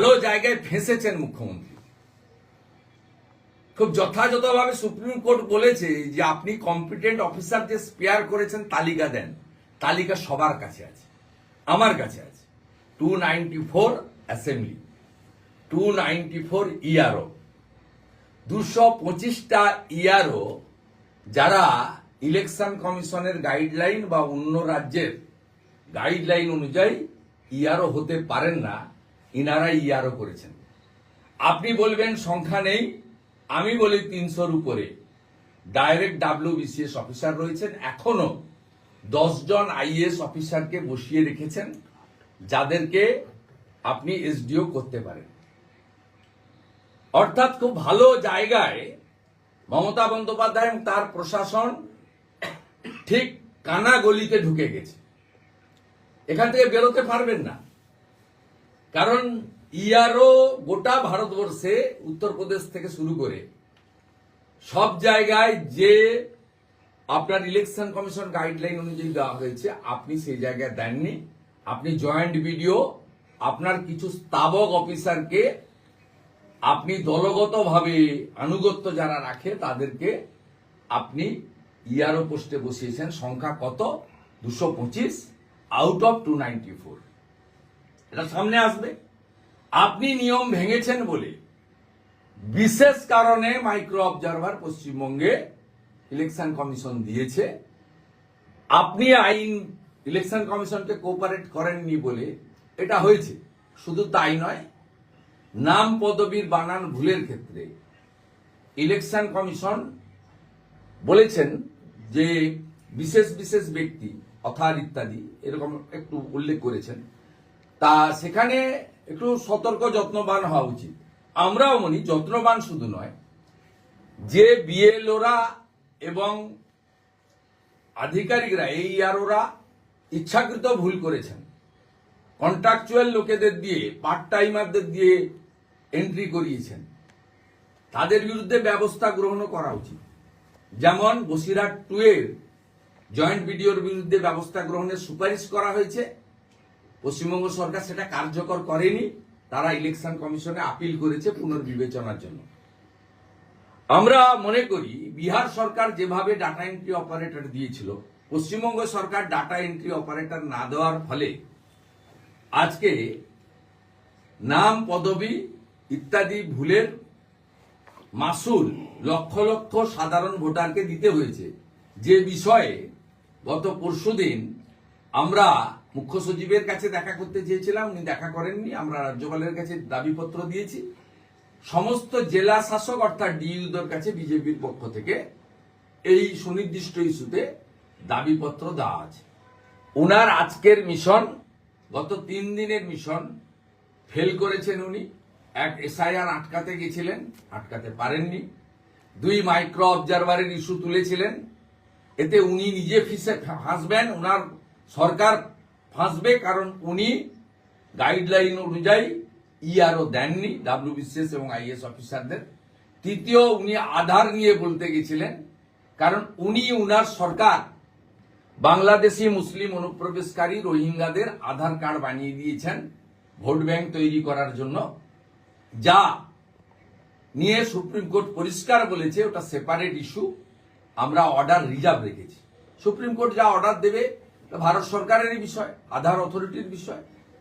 ভালো জায়গায় ফেঁসেছেন মুখ্যমন্ত্রী। খুব যথাযথভাবে সুপ্রিম কোর্ট বলেছে যে আপনি কম্পিটেন্ট অফিসার যে স্পেয়ার করেছেন, তালিকা দেন। তালিকা সবার কাছে আছে। আমার কাছে আছে। Two ninety four assembly two ninety four ERO দুশো পঁচিশটা ইআরও যারা ইলেকশন কমিশনের গাইডলাইন বা অন্য রাজ্যের গাইডলাইন অনুযায়ী ইআরও হতে পারেন না ইনারা ইআরও করেছেন। আপনি বলবেন সংখ্যা নেই, আমি বলি তিনশোর উপরে। ডাইরেক্ট ডাব্লিউবিসিএস অফিসার রয়েছেন, এখনও জন আইএস অফিসারকে বসিয়ে রেখেছেন, যাদেরকে আপনি এসডিও করতে পারেন। অর্থাৎ খুব ভালো জায়গায় মমতা বন্দ্যোপাধ্যায় এবং তার প্রশাসন ঠিক কানা গলিতে ঢুকে গেছে। এখান থেকে বেরোতে পারবেন না। কারণ ইয়ারও গোটা ভারতবর্ষে উত্তরপ্রদেশ থেকে শুরু করে সব জায়গায় যে আপনার ইলেকশন কমিশন গাইডলাইন অনুযায়ী দেওয়া হয়েছে, আপনি সেই জায়গায় দেননি। আপনি জয়েন্ট ভিডিও আপনার কিছু স্তাবক অফিসারকে আপনি দলগতভাবে আনুগত্য যারা রাখে, তাদেরকে আপনি ইয়ারও পোস্টে বসিয়েছেন। সংখ্যা কত? দুশো পঁচিশ out of two ninety four এটা সামনে আসবে। আপনি নিয়ম ভেঙেছেন বলে বিশেষ কারণে মাইক্রো অবজারভার পশ্চিমবঙ্গে ইলেকশন কমিশন দিয়েছে। আপনি আইন ইলেকশন কমিশনকে কোপারেট করেননি বলে এটা হয়েছে। শুধু তাই নয়, নাম পদবীর বানান ভুলের ক্ষেত্রে ইলেকশন কমিশন বলেছেন যে বিশেষ বিশেষ ব্যক্তি, অথার ইত্যাদি, এরকম একটু উল্লেখ করেছেন। তা সেখানে একটু সতর্ক যত্নবান হওয়া উচিত। আমরাও মনি যত্নবান শুধু নয়, যে বিএলওরা এবং আধিকারিকরা এই আর ওরা ইচ্ছাকৃত ভুল করেছেন কন্ট্রাকচুয়াল লোকেদের দিয়ে পার্ট টাইমারদের দিয়ে এন্ট্রি করিয়েছেন, তাদের বিরুদ্ধে ব্যবস্থা গ্রহণ করা উচিত। যেমন বসিরহাট টু এর জয়েন্ট বিডিওর বিরুদ্ধে ব্যবস্থা গ্রহণের সুপারিশ করা হয়েছে পশ্চিমবঙ্গ সরকার সেটা কার্যকর করেনি, তারা ইলেকশন কমিশনে আপিল করেছে পুনর্বিবেচনার জন্য। আমরা মনে করি, বিহার সরকার যেভাবে ডাটা এন্ট্রি অপারেটর দিয়েছিল, পশ্চিমবঙ্গ সরকার ডাটা এন্ট্রি অপারেটর না দেওয়ার ফলে আজকে নাম, পদবি ইত্যাদি ভুলের মাসুল লক্ষ লক্ষ সাধারণ ভোটারকে দিতে হয়েছে। যে বিষয়ে গত পরশুদিন আমরা মুখ্য সচিবের কাছে দেখা করতে চেয়েছিলাম, উনি দেখা করেননি, আমরা রাজ্যপালের কাছে দাবিপত্র দিয়েছি। সমস্ত জেলা শাসক অর্থাৎ ডিইউদের কাছে বিজেপির পক্ষ থেকে এই সুনির্দিষ্ট ইস্যুতে দাবিপত্র দেওয়া আছে। ওনার আজকের মিশন, গত তিন দিনের মিশন, ফেল করেছেন উনি। এক এসআইআর আটকাতে গেছিলেন, আটকাতে পারেননি। দুই মাইক্রো অবজারভারের ইস্যু তুলেছিলেন। এতে উনি নিজে ফিসে ফাঁসবেন ওনার সরকার ফাঁসবে কারণ উনি গাইডলাইন অনুযায়ী ইআরও দেননি ডাব্লিউবিসিএস এবং আইএস অফিসারদের তৃতীয়, উনি আধার নিয়ে বলতে গেছিলেন, কারণ উনি উনার সরকার। বাংলাদেশি মুসলিম অনুপ্রবেশকারী রোহিঙ্গাদের আধার কার্ড বানিয়ে দিয়েছেন ভোট ব্যাংক তৈরি করার জন্য, যা নিয়ে সুপ্রিম কোর্ট পরিষ্কার বলেছে, ওটা সেপারেট ইস্যু আমরা অর্ডার রিজার্ভ রেখেছি। সুপ্রিম কোর্ট যা অর্ডার দেবে ভারত সরকারেরই বিষয় আধার অথরিটির বিষয়।